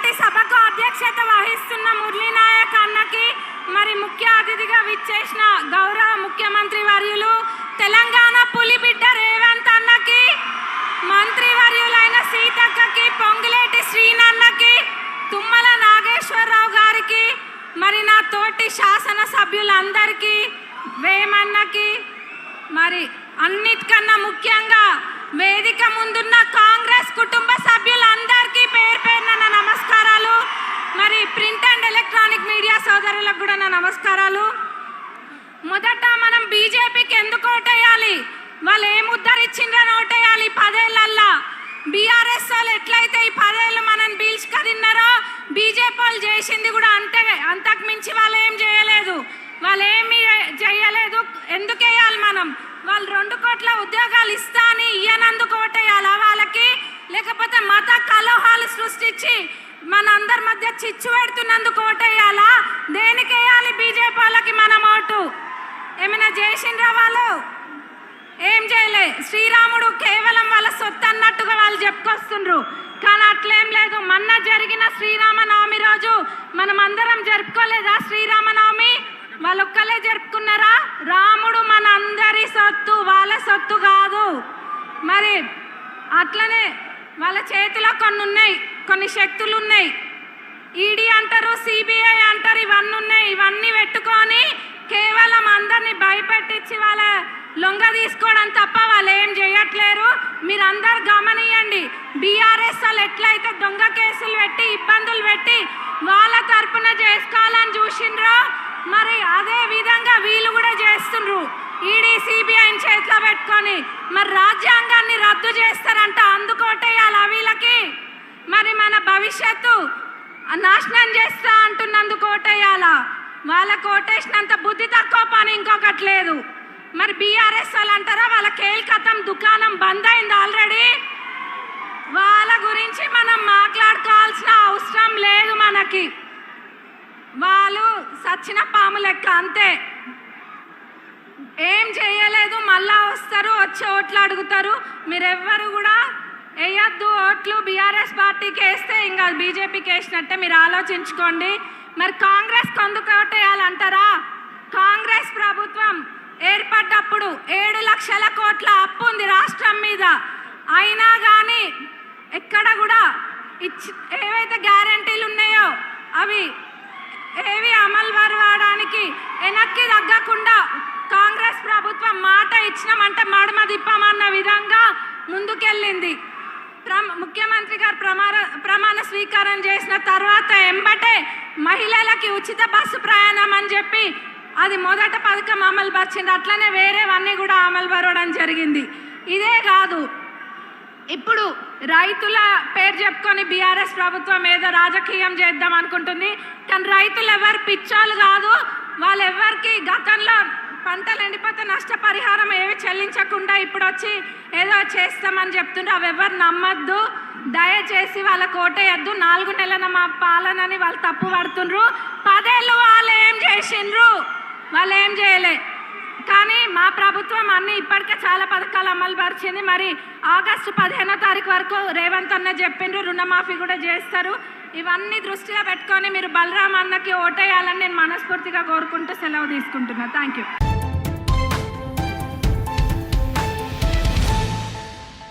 నాటి సభకు అధ్యక్షత వహిస్తున్న మురళీనాయక్ అన్నకి మరి ముఖ్య అతిథిగా విచ్చేసిన గౌరవ ముఖ్యమంత్రి వర్యులు తెలంగాణ పులిబిడ్డ రేవంత్ అన్నకి మంత్రి వర్యులైన సీతక్కకి పొంగులేటి శ్రీనన్నకి తుమ్మల నాగేశ్వరరావు గారికి మరి నా తోటి శాసన సభ్యులందరికీ వేమన్నకి మరి అన్నిటికన్నా ముఖ్యంగా వేదిక ముందున్న కాంగ్రెస్ కుటుంబ సభ్యులందరికీ పేరు పేరున నా నమస్కారాలు మరి ప్రింట్ అండ్ ఎలక్ట్రానిక్ మీడియా సోదరులకు కూడా నా నమస్కారాలు మొదట మనం బీజేపీకి ఎందుకు ఓటేయాలి వాళ్ళు ఏం ఉద్ధరించిండ్రని ఓటేయాలి ఈ పదేళ్ళల్లా బీఆర్ఎస్ వాళ్ళు ఎట్లయితే ఈ పదేళ్ళు మనం బీల్చుకదిన్నారో బీజేపీ వాళ్ళు చేసింది కూడా అంతే అంతకు మించి వాళ్ళు ఏం చేయలేదు. వాళ్ళు ఏమి చేయలేదు ఎందుకేయాలి మనం? వాళ్ళు రెండు కోట్ల ఉద్యోగాలు ఇస్తా అని ఇయ్యనందుకు ఓటేయాలా వాళ్ళకి? లేకపోతే మత కలహాలు సృష్టించి మన అందరి మధ్య చిచ్చు పెడుతున్నందుకు ఓటేయాలా? దేనికి వేయాలి బీజేపీ వాళ్ళకి మనం ఓటు? ఏమైనా చేసిండ్రా వాళ్ళు? ఏం చేయలే? శ్రీరాముడు కేవలం వాళ్ళ సొత్తు అన్నట్టుగా వాళ్ళు చెప్పుకొస్తుండ్రు. కానీ అట్లేం లేదు. మొన్న జరిగిన శ్రీరామనవమి రోజు మనం అందరం జరుపుకోలేదా శ్రీరామనవమి? వాళ్ళొక్కలే జరుపుకున్నారా? రాముడు మన అందరి సొత్తు వాళ్ళ సొత్తు కాదు. మరి అట్లనే వాళ్ళ చేతిలో కొన్ని ఉన్నాయి కొన్ని శక్తులు ఉన్నాయి ఈడీ అంటారు సిబిఐ అంటారు ఇవన్నీ ఉన్నాయి ఇవన్నీ పెట్టుకొని కేవలం అందరిని భయపెట్టించి వాళ్ళ లొంగ తీసుకోవడం తప్ప వాళ్ళు ఏం చేయట్లేరు. మీరు అందరు గమనియండి. బీఆర్ఎస్ వాళ్ళు ఎట్లయితే దొంగ కేసులు పెట్టి ఇబ్బందులు పెట్టి వాళ్ళ తరపున చేసుకోవాలని చూసిండ్రో మరి అదే విధంగా వీళ్ళు కూడా చేస్తుండ్రు. ఈడీ సిబిఐని చేతిలో పెట్టుకొని మరి రాజ్యాంగాన్ని రద్దు చేస్తారంట అందుకోటేయాలి వీళ్ళకి. మరి మన భవిష్యత్తు నాశనం చేస్తా అంటున్నందుకు ఓటేయాలా వాళ్ళ కోటేసినంత బుద్ధి తక్కువ మరి బీఆర్ఎస్ వాళ్ళు అంటారా? వాళ్ళ కేల్కతం దుకాణం బంద్ అయింది ఆల్రెడీ. వాళ్ళ గురించి మనం మాట్లాడుకోవాల్సిన అవసరం లేదు మనకి. వాళ్ళు సచ్చిన పాము లెక్క అంతే. ఏం చేయలేదు మళ్ళా వస్తారు వచ్చి ఓట్లు అడుగుతారు. మీరెవ్వరు కూడా వేయద్దు ఓట్లు. బీఆర్ఎస్ పార్టీకి వేస్తే ఇంకా బీజేపీకి వేసినట్టే మీరు ఆలోచించుకోండి. మరి కాంగ్రెస్ కొందుకు ఓటేయాలంటారా కాంగ్రెస్ ప్రభుత్వం ఏర్పడ్డప్పుడు ఏడు లక్షల కోట్ల అప్పు ఉంది రాష్ట్రం మీద. అయినా కానీ ఎక్కడ కూడా ఇచ్చి ఏవైతే గ్యారంటీలు ఉన్నాయో అవి ఏవి అమలు పరవడానికి వెనక్కి తగ్గకుండా కాంగ్రెస్ ప్రభుత్వం మాట ఇచ్చినామంటే మడమ తిప్పామన్న విధంగా ముందుకెళ్ళింది. ప్ర ముఖ్యమంత్రి గారు ప్రమాణ ప్రమాణ స్వీకారం చేసిన తర్వాత ఎంబటే మహిళలకి ఉచిత బస్సు ప్రయాణం అని చెప్పి అది మొదట పథకం అమలు పరిచింది. అట్లనే వేరేవన్నీ కూడా అమలు పరవడం జరిగింది. ఇదే కాదు. ఇప్పుడు రైతుల పేరు చెప్పుకొని బీఆర్ఎస్ ప్రభుత్వం ఏదో రాజకీయం చేద్దాం అనుకుంటుంది. కానీ రైతులు ఎవరు పిచ్చోళ్ళు కాదు. వాళ్ళు ఎవరికి గతంలో పంటలు ఎండిపోతే నష్టపరిహారం ఏవి చెల్లించకుండా ఇప్పుడు వచ్చి ఏదో చేస్తామని చెప్తుండ్రు. అవి ఎవరు నమ్మద్దు. దయచేసి వాళ్ళ కోటేయద్దు నాలుగు నెలల మా పాలనని వాళ్ళు తప్పు పడుతుండ్రు పదేళ్ళు వాళ్ళు ఏం చేసిండ్రు? వాళ్ళు ఏం చేయలే. కానీ మా ప్రభుత్వం అన్ని ఇప్పటికే చాలా పథకాలు అమలు పరిచింది. మరి ఆగస్టు పదిహేనో తారీఖు వరకు రేవంత్ అన్న చెప్పిండ్రు రుణమాఫీ కూడా చేస్తారు. ఇవన్నీ దృష్టిలో పెట్టుకొని మీరు బలరాం అన్నకి ఓటేయాలని నేను మనస్ఫూర్తిగా కోరుకుంటూ సెలవు తీసుకుంటున్నా. Thank you